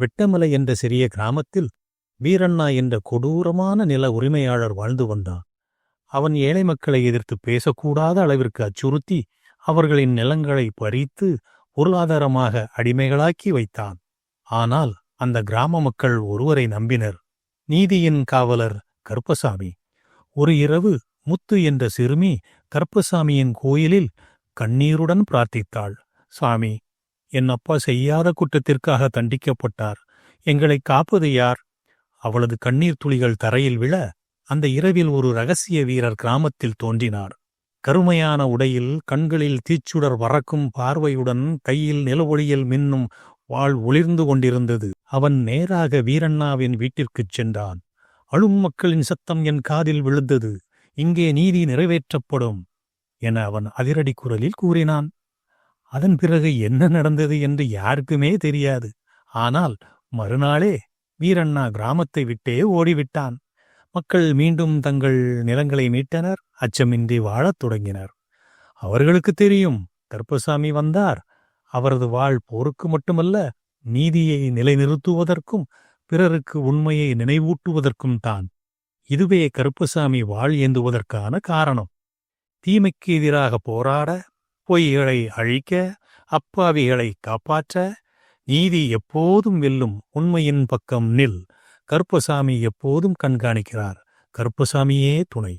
வெட்டமலை என்ற சிறிய கிராமத்தில் வீரண்ணா என்ற கொடூரமான நில உரிமையாளர் வாழ்ந்து வந்தான். அவன் ஏழை மக்களை எதிர்த்து பேசக்கூடாத அளவிற்கு அச்சுறுத்தி அவர்களின் நிலங்களை பறித்து பொருளாதாரமாக அடிமைகளாக்கி வைத்தான். ஆனால் அந்த கிராம மக்கள் ஒருவரை நம்பினர். நீதியின் காவலர் கருப்பசாமி. ஒரு இரவு முத்து என்ற சிறுமி கருப்பசாமியின் கோயிலில் கண்ணீருடன் பிரார்த்தித்தாள். சாமி என் அப்பா செய்யாத குற்றத்திற்காக தண்டிக்கப்பட்டார். எங்களை காப்பது யார்? அவளது கண்ணீர் துளிகள் தரையில் விழ அந்த இரவில் ஒரு ரகசிய வீரர் கிராமத்தில் தோன்றினார். கருமையான உடையில் கண்களில் தீச்சுடர் பறக்கும் பார்வையுடன் கையில் நிலவொளியில் மின்னும் வாள் ஒளிர்ந்து கொண்டிருந்தது. அவன் நேராக வீரண்ணாவின் வீட்டிற்குச் சென்றான். அழும் மக்களின் சத்தம் என் காதில் விழுந்தது. இங்கே நீதி நிறைவேற்றப்படும் என அவன் அதிரடி குரலில் கூறினான். அதன் பிறகு என்ன நடந்தது என்று யாருக்குமே தெரியாது. ஆனால் மறுநாளே வீரண்ணா கிராமத்தை விட்டே ஓடிவிட்டான். மக்கள் மீண்டும் தங்கள் நிலங்களை மீட்டனர் அச்சமின்றி வாழத் தொடங்கினர். அவர்களுக்கு தெரியும் கருப்பசாமி வந்தார். அவரது வாழ் போருக்கு மட்டுமல்ல நீதியை நிலைநிறுத்துவதற்கும் பிறருக்கு உண்மையை நினைவூட்டுவதற்கும் தான். இதுவே கருப்பசாமி வாழ் ஏந்துவதற்கான காரணம். தீமைக்கு எதிராக போராட பொய்களை அழிக்க அப்பாவிகளை காப்பாற்ற நீதி எப்போதும் வெல்லும் உண்மையின் பக்கம் நில். கருப்பசாமி எப்போதும் கண்காணிக்கிறார். கருப்பசாமியே துணை.